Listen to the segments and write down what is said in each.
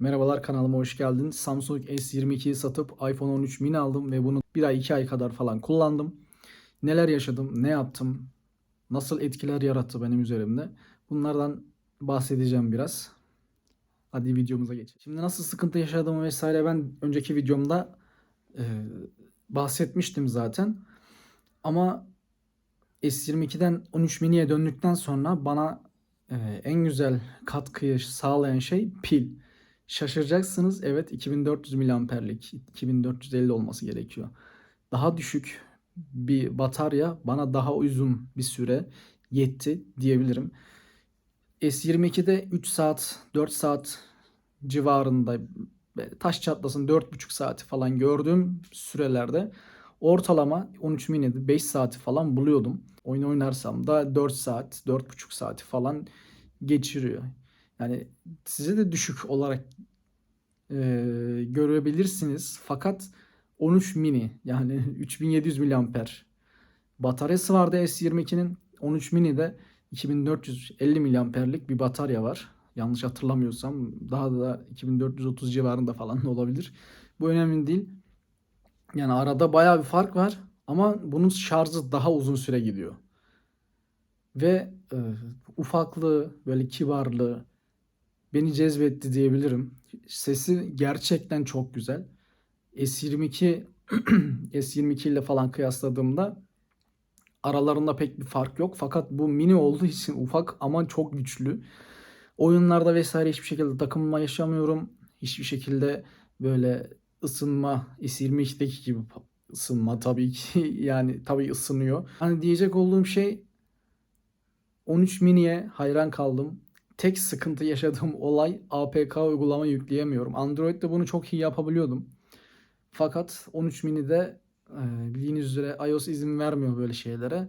Merhabalar kanalıma hoş geldin. Samsung S22'yi satıp iPhone 13 mini aldım ve bunu bir ay iki ay kadar falan kullandım. Neler yaşadım, ne yaptım, nasıl etkiler yarattı benim üzerimde. Bunlardan bahsedeceğim biraz. Hadi videomuza geçelim. Şimdi nasıl sıkıntı yaşadığımı vesaire ben önceki videomda e, bahsetmiştim zaten. Ama S22'den 13 mini'ye döndükten sonra bana e, en güzel katkıyı sağlayan şey pil. Şaşıracaksınız. Evet 2400 miliamperlik 2450 olması gerekiyor. Daha düşük bir batarya bana daha uzun bir süre yetti diyebilirim. S22'de 3 saat 4 saat civarında taş çatlasın 4,5 saati falan gördüğüm sürelerde ortalama 13 mini'de 5 saati falan buluyordum. Oyun oynarsam da 4 saat 4,5 saati falan geçiriyor. Yani size de düşük olarak e, görebilirsiniz. Fakat 13 mini yani 3700 miliamper bataryası vardı S22'nin. 13 mini de 2450 miliamperlik bir batarya var. Yanlış hatırlamıyorsam daha da 2430 civarında falan olabilir. Bu önemli değil. Yani arada bayağı bir fark var ama bunun şarjı daha uzun süre gidiyor. Ve e, ufaklığı, böyle kibarlığı beni cezbetti diyebilirim. Sesi gerçekten çok güzel. S22 S22 ile falan kıyasladığımda aralarında pek bir fark yok. Fakat bu mini olduğu için ufak ama çok güçlü. Oyunlarda vesaire hiçbir şekilde takılma yaşamıyorum. Hiçbir şekilde böyle ısınma S22'deki gibi ısınma tabii ki yani tabii ısınıyor. Hani diyecek olduğum şey 13 mini'ye hayran kaldım. Tek sıkıntı yaşadığım olay APK uygulama yükleyemiyorum. Android'de bunu çok iyi yapabiliyordum. Fakat 13 mini'de e, bildiğiniz üzere iOS izin vermiyor böyle şeylere.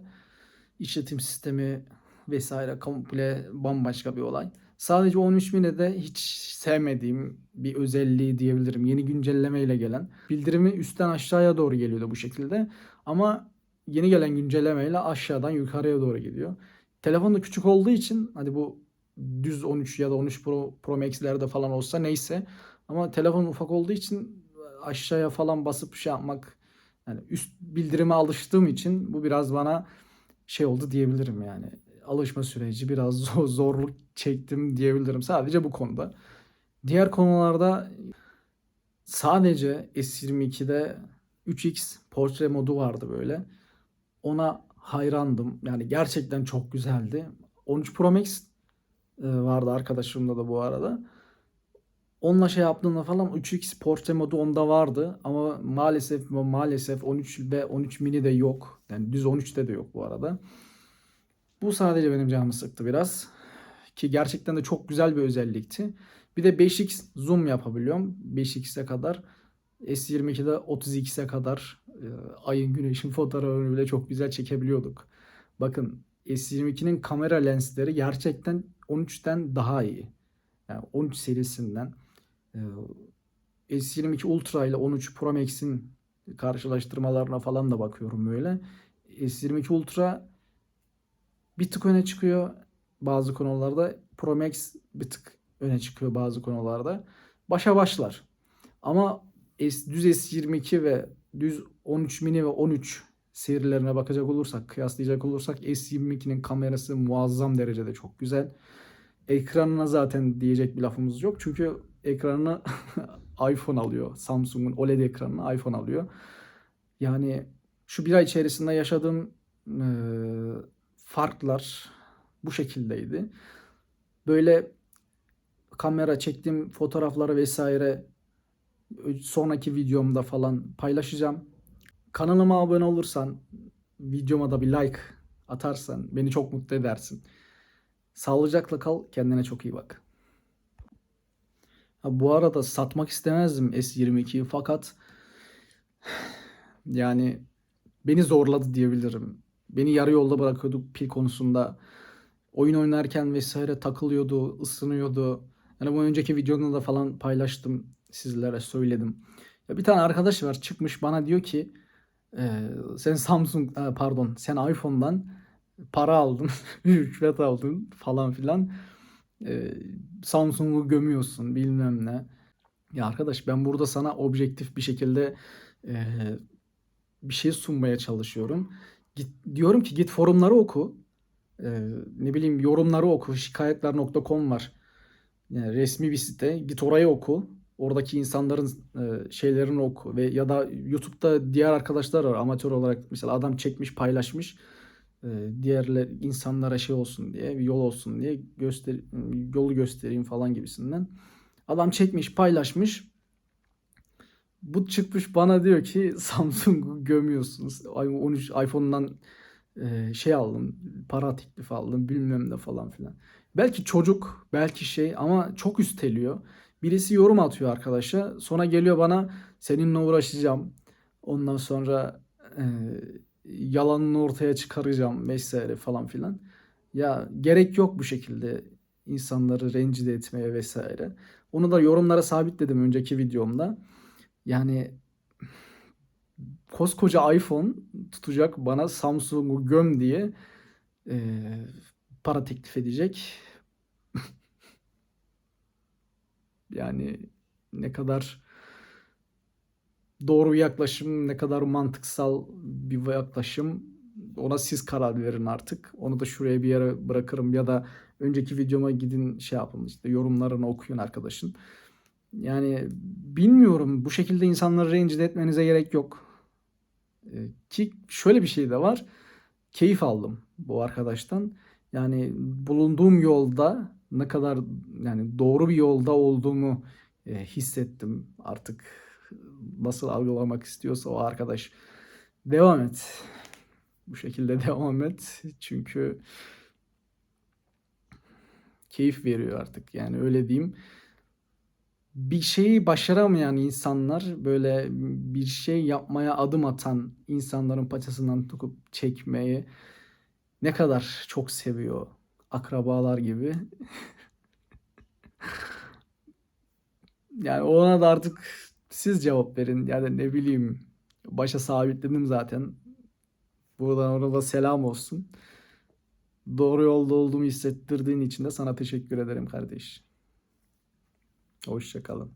İşletim sistemi vesaire komple bambaşka bir olay. Sadece 13 mini'de hiç sevmediğim bir özelliği diyebilirim. Yeni güncelleme ile gelen. Bildirimi üstten aşağıya doğru geliyordu bu şekilde. Ama yeni gelen güncellemeyle aşağıdan yukarıya doğru gidiyor. Telefon da küçük olduğu için hani bu düz 13 ya da 13 Pro, Pro Max'lerde falan olsa neyse. Ama telefon ufak olduğu için aşağıya falan basıp şey yapmak yani üst bildirime alıştığım için bu biraz bana şey oldu diyebilirim yani. Alışma süreci biraz zor, zorluk çektim diyebilirim sadece bu konuda. Diğer konularda sadece S22'de 3x portre modu vardı böyle. Ona hayrandım. Yani gerçekten çok güzeldi. 13 Pro Max vardı arkadaşımda da bu arada. Onunla şey yaptığında falan 3x portre modu onda vardı ama maalesef maalesef 13 ve 13 mini de yok. Yani düz 13'te de yok bu arada. Bu sadece benim canımı sıktı biraz. Ki gerçekten de çok güzel bir özellikti. Bir de 5x zoom yapabiliyorum. 5x'e kadar. S22'de 30x'e kadar e, ayın güneşin fotoğrafını bile çok güzel çekebiliyorduk. Bakın S22'nin kamera lensleri gerçekten 13'ten daha iyi. Yani 13 serisinden. E, S22 Ultra ile 13 Pro Max'in karşılaştırmalarına falan da bakıyorum böyle. S22 Ultra bir tık öne çıkıyor bazı konularda. Pro Max bir tık öne çıkıyor bazı konularda. Başa başlar. Ama S, düz S22 ve düz 13 mini ve 13 serilerine bakacak olursak, kıyaslayacak olursak S22'nin kamerası muazzam derecede çok güzel. Ekranına zaten diyecek bir lafımız yok. Çünkü ekranını iPhone alıyor. Samsung'un OLED ekranını iPhone alıyor. Yani şu bir ay içerisinde yaşadığım e, farklar bu şekildeydi. Böyle kamera çektiğim fotoğrafları vesaire sonraki videomda falan paylaşacağım. Kanalıma abone olursan, videoma da bir like atarsan beni çok mutlu edersin. Sağlıcakla kal, kendine çok iyi bak. Ha, bu arada satmak istemezdim S22'yi fakat yani beni zorladı diyebilirim. Beni yarı yolda bırakıyordu pil konusunda. Oyun oynarken vesaire takılıyordu, ısınıyordu. Yani bu önceki videomda da falan paylaştım sizlere söyledim. Ya bir tane arkadaş var çıkmış bana diyor ki e, sen Samsung e, pardon sen iPhone'dan para aldın, rüşvet aldın falan filan. E, Samsung'u gömüyorsun bilmem ne. Ya arkadaş ben burada sana objektif bir şekilde eee, bir şey sunmaya çalışıyorum. Git, diyorum ki git forumları oku. Eee, ne bileyim yorumları oku. Şikayetler.com var. Yani resmi bir site. Git orayı oku. Oradaki insanların eee, şeylerini oku ve ya da YouTube'da diğer arkadaşlar var amatör olarak mesela adam çekmiş paylaşmış diğerler insanlara şey olsun diye bir yol olsun diye göster yolu göstereyim falan gibisinden. Adam çekmiş paylaşmış. Bu çıkmış bana diyor ki Samsung'u gömüyorsunuz. Ay 13 iPhone'dan e, şey aldım, para teklif aldım bilmem ne falan filan. Belki çocuk, belki şey ama çok üsteliyor. Birisi yorum atıyor arkadaşa. Sonra geliyor bana seninle uğraşacağım. Ondan sonra e, yalanını ortaya çıkaracağım vesaire falan filan. Ya gerek yok bu şekilde insanları rencide etmeye vesaire. Onu da yorumlara sabitledim önceki videomda. Yani koskoca iPhone tutacak bana Samsung'u göm diye eee, para teklif edecek. Yani ne kadar doğru bir yaklaşım, ne kadar mantıksal bir yaklaşım ona siz karar verin artık. Onu da şuraya bir yere bırakırım ya da önceki videoma gidin şey yapın işte yorumlarını okuyun arkadaşın. Yani bilmiyorum bu şekilde insanları rencide etmenize gerek yok. Ee, Ki şöyle bir şey de var. Keyif aldım bu arkadaştan. Yani bulunduğum yolda ne kadar yani doğru bir yolda olduğumu e, hissettim. Artık nasıl algılamak istiyorsa o arkadaş. Devam et. Bu şekilde devam et. Çünkü keyif veriyor artık. Yani öyle diyeyim. Bir şeyi başaramayan insanlar böyle bir şey yapmaya adım atan insanların paçasından tutup çekmeyi ne kadar çok seviyor. Akrabalar gibi. Yani ona da artık siz cevap verin. Yani ne bileyim başa sabitledim zaten. Buradan ona da selam olsun. Doğru yolda olduğumu hissettirdiğin için de sana teşekkür ederim kardeş. Hoşça kalın.